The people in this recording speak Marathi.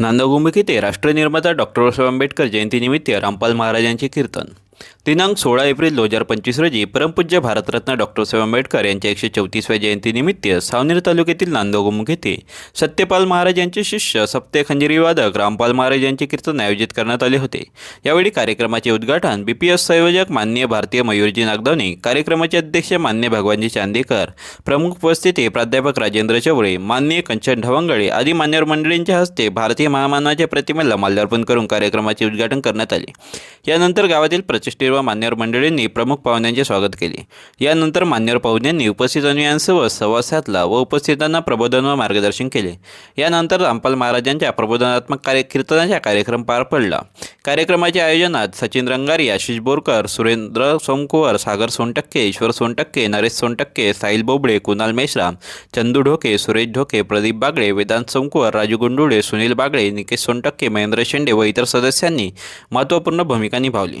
नांदगुंबिक राष्ट्रनिर्माता डॉक्टर बाबासाहेब आंबेडकर जयंतीनिमित्त रामपाल महाराजांचे कीर्तन. दिनांक सोळा एप्रिल दोन हजार पंचवीस रोजी परमपूज्य भारतरत्न डॉक्टर साहेब आंबेडकर यांच्या एकशे चौतीसव्या जयंतीनिमित्त सावनेर तालुक्यातील नांदोगमुख येथे सत्यपाल महाराज यांचे शिष्य सप्ते खंजिरी वादक रामपाल महाराज यांचे कीर्तन आयोजित करण्यात आले होते. यावेळी कार्यक्रमाचे उद्घाटन बी पी एस संयोजक मान्य भारतीय मयूरजी नागदावणे कार्यक्रमाचे अध्यक्ष मान्य भगवानजी चांदेकर प्रमुख उपस्थिती प्राध्यापक राजेंद्र चवळे मान्य कंचन ढवंगळे आदी मान्यवर मंडळींच्या हस्ते भारतीय महामानवाच्या प्रतिमेला माल्यार्पण करून कार्यक्रमाचे उद्घाटन करण्यात आले. यानंतर गावातील प्रतिष्ठित सर्व मान्यवर मंडळींनी प्रमुख पाहुण्यांचे स्वागत केले. यानंतर मान्यवर पाहुण्यांनी उपस्थित अनुयांसह संवाद साधला व उपस्थितांना प्रबोधन व मार्गदर्शन केले. यानंतर रामपाल महाराजांच्या प्रबोधनात्मक कार्य कीर्तनाचा कार्यक्रम पार पडला. कार्यक्रमाच्या आयोजनात सचिन रंगारी आशिष बोरकर सुरेंद्र सोमकुवर सागर सोनटक्के ईश्वर सोनटक्के नरेश सोनटक्के साहिल बोबडे कुणाल मेश्राम चंदू ढोके सुरेश ढोके प्रदीप बागडे वेदांत सोमकुवर राजू गुंडुळे सुनील बागडे निकेश सोनटक्के महेंद्र शेंडे व इतर सदस्यांनी महत्त्वपूर्ण भूमिका निभावली.